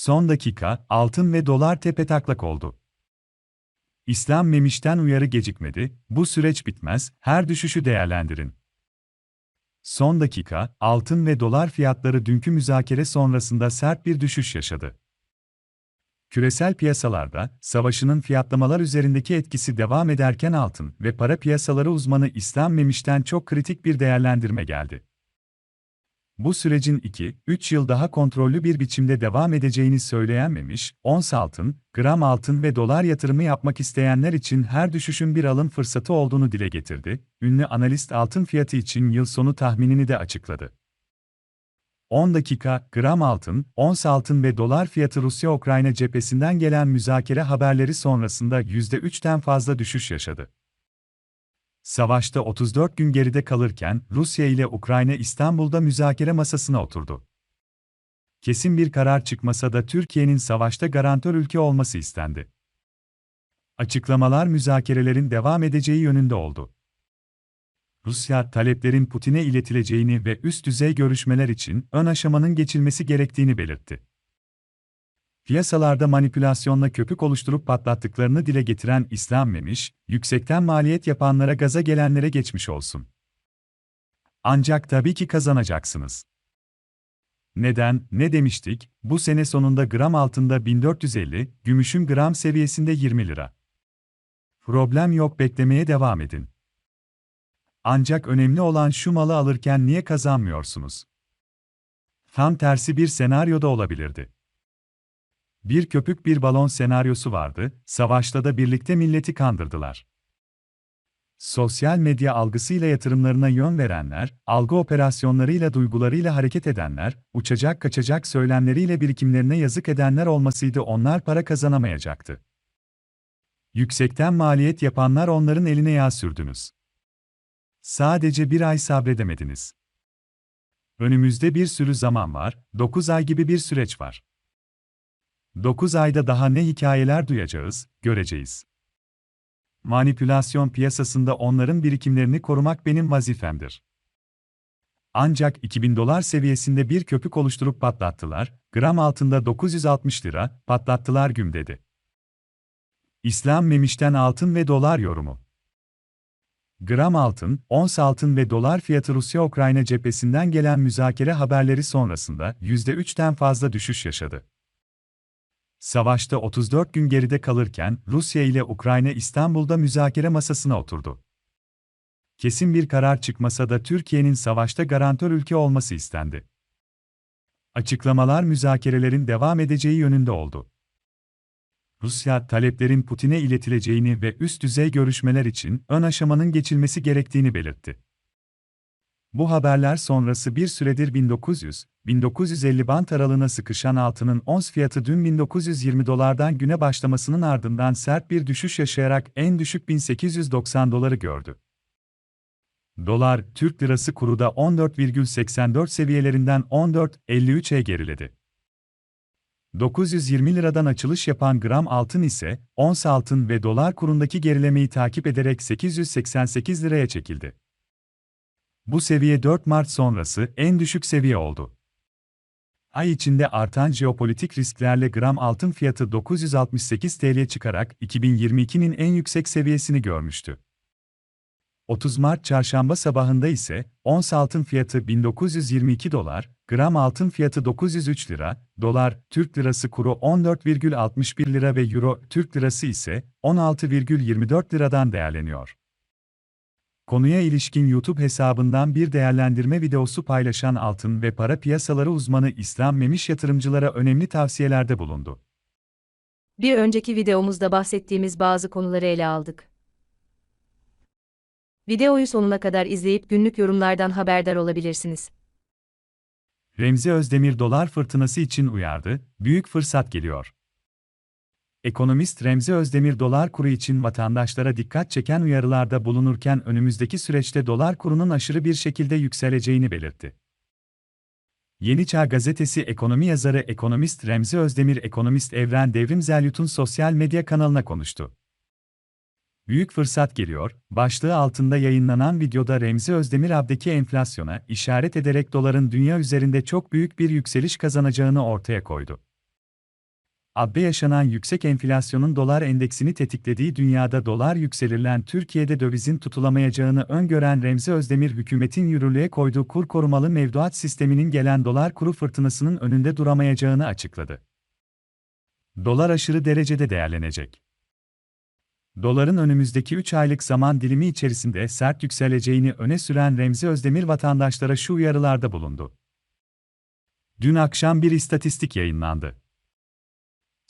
Son dakika, altın ve dolar tepetaklak oldu. İslam Memiş'ten uyarı gecikmedi, bu süreç bitmez, her düşüşü değerlendirin. Son dakika, altın ve dolar fiyatları dünkü müzakere sonrasında sert bir düşüş yaşadı. Küresel piyasalarda, savaşının fiyatlamalar üzerindeki etkisi devam ederken altın ve para piyasaları uzmanı İslam Memiş'ten çok kritik bir değerlendirme geldi. Bu sürecin 2-3 yıl daha kontrollü bir biçimde devam edeceğini söyleyen Memiş, ons altın, gram altın ve dolar yatırımı yapmak isteyenler için her düşüşün bir alım fırsatı olduğunu dile getirdi. Ünlü analist altın fiyatı için yıl sonu tahminini de açıkladı. 10 dakika, gram altın, ons altın ve dolar fiyatı Rusya-Ukrayna cephesinden gelen müzakere haberleri sonrasında %3'ten fazla düşüş yaşadı. Savaşta 34 gün geride kalırken Rusya ile Ukrayna İstanbul'da müzakere masasına oturdu. Kesin bir karar çıkmasa da Türkiye'nin savaşta garantör ülke olması istendi. Açıklamalar müzakerelerin devam edeceği yönünde oldu. Rusya, taleplerin Putin'e iletileceğini ve üst düzey görüşmeler için ön aşamanın geçilmesi gerektiğini belirtti. Piyasalarda manipülasyonla köpük oluşturup patlattıklarını dile getiren İslam Memiş, yüksekten maliyet yapanlara gaza gelenlere geçmiş olsun. Ancak tabii ki kazanacaksınız. Neden, ne demiştik, bu sene sonunda gram altında 1450, gümüşün gram seviyesinde 20 lira. Problem yok beklemeye devam edin. Ancak önemli olan şu malı alırken niye kazanmıyorsunuz? Tam tersi bir senaryoda olabilirdi. Bir köpük bir balon senaryosu vardı, savaşta da birlikte milleti kandırdılar. Sosyal medya algısıyla yatırımlarına yön verenler, algı operasyonlarıyla duygularıyla hareket edenler, uçacak kaçacak söylemleriyle birikimlerine yazık edenler olmasıydı onlar para kazanamayacaktı. Yüksekten maliyet yapanlar onların eline yağ sürdünüz. Sadece bir ay sabredemediniz. Önümüzde bir sürü zaman var, 9 ay gibi bir süreç var. 9 ayda daha ne hikayeler duyacağız, göreceğiz. Manipülasyon piyasasında onların birikimlerini korumak benim vazifemdir. Ancak 2000 dolar seviyesinde bir köpük oluşturup patlattılar, gram altında 960 lira, patlattılar güm dedi. İslam Memiş'ten altın ve dolar yorumu. Gram altın, ons altın ve dolar fiyatı Rusya-Ukrayna cephesinden gelen müzakere haberleri sonrasında %3'ten fazla düşüş yaşadı. Savaşta 34 gün geride kalırken Rusya ile Ukrayna İstanbul'da müzakere masasına oturdu. Kesin bir karar çıkmasa da Türkiye'nin savaşta garantör ülke olması istendi. Açıklamalar müzakerelerin devam edeceği yönünde oldu. Rusya, taleplerin Putin'e iletileceğini ve üst düzey görüşmeler için ön aşamanın geçilmesi gerektiğini belirtti. Bu haberler sonrası bir süredir 1900-1950 bant aralığına sıkışan altının ons fiyatı dün 1920 dolardan güne başlamasının ardından sert bir düşüş yaşayarak en düşük 1890 doları gördü. Dolar, Türk lirası kuru da 14,84 seviyelerinden 14,53'e geriledi. 920 liradan açılış yapan gram altın ise, ons altın ve dolar kurundaki gerilemeyi takip ederek 888 liraya çekildi. Bu seviye 4 Mart sonrası en düşük seviye oldu. Ay içinde artan jeopolitik risklerle gram altın fiyatı 968 TL çıkarak 2022'nin en yüksek seviyesini görmüştü. 30 Mart çarşamba sabahında ise ons altın fiyatı 1922 dolar, gram altın fiyatı 903 lira, dolar, Türk lirası kuru 14,61 lira ve euro, Türk lirası ise 16,24 liradan değerleniyor. Konuya ilişkin YouTube hesabından bir değerlendirme videosu paylaşan altın ve para piyasaları uzmanı İslam Memiş yatırımcılara önemli tavsiyelerde bulundu. Bir önceki videomuzda bahsettiğimiz bazı konuları ele aldık. Videoyu sonuna kadar izleyip günlük yorumlardan haberdar olabilirsiniz. Remzi Özdemir dolar fırtınası için uyardı, büyük fırsat geliyor. Ekonomist Remzi Özdemir dolar kuru için vatandaşlara dikkat çeken uyarılarda bulunurken önümüzdeki süreçte dolar kurunun aşırı bir şekilde yükseleceğini belirtti. Yeni Çağ Gazetesi ekonomi yazarı ekonomist Remzi Özdemir ekonomist Evren Devrim Zelyut'un sosyal medya kanalına konuştu. Büyük fırsat geliyor, başlığı altında yayınlanan videoda Remzi Özdemir abdeki enflasyona işaret ederek doların dünya üzerinde çok büyük bir yükseliş kazanacağını ortaya koydu. AB'de yaşanan yüksek enflasyonun dolar endeksini tetiklediği dünyada dolar yükselirlen Türkiye'de dövizin tutulamayacağını öngören Remzi Özdemir hükümetin yürürlüğe koyduğu kur korumalı mevduat sisteminin gelen dolar kuru fırtınasının önünde duramayacağını açıkladı. Dolar aşırı derecede değerlenecek. Doların önümüzdeki 3 aylık zaman dilimi içerisinde sert yükseleceğini öne süren Remzi Özdemir vatandaşlara şu uyarılarda bulundu. Dün akşam bir istatistik yayınlandı.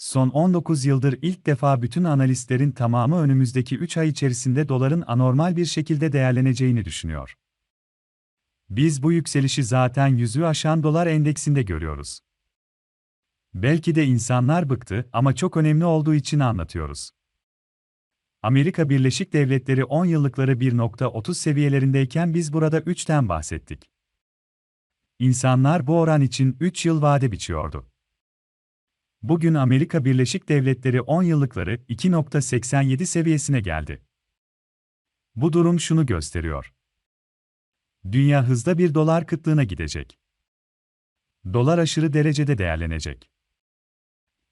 Son 19 yıldır ilk defa bütün analistlerin tamamı önümüzdeki 3 ay içerisinde doların anormal bir şekilde değerleneceğini düşünüyor. Biz bu yükselişi zaten yüzü aşan dolar endeksinde görüyoruz. Belki de insanlar bıktı ama çok önemli olduğu için anlatıyoruz. Amerika Birleşik Devletleri 10 yıllıkları 1.30 seviyelerindeyken biz burada 3'ten bahsettik. İnsanlar bu oran için 3 yıl vade biçiyordu. Bugün Amerika Birleşik Devletleri 10 yıllıkları 2.87 seviyesine geldi. Bu durum şunu gösteriyor. Dünya hızla bir dolar kıtlığına gidecek. Dolar aşırı derecede değerlenecek.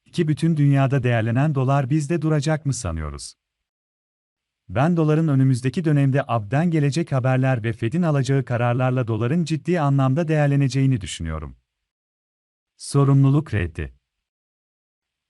İki bütün dünyada değerlenen dolar bizde duracak mı sanıyoruz? Ben doların önümüzdeki dönemde abden gelecek haberler ve Fed'in alacağı kararlarla doların ciddi anlamda değerleneceğini düşünüyorum. Sorumluluk reddi.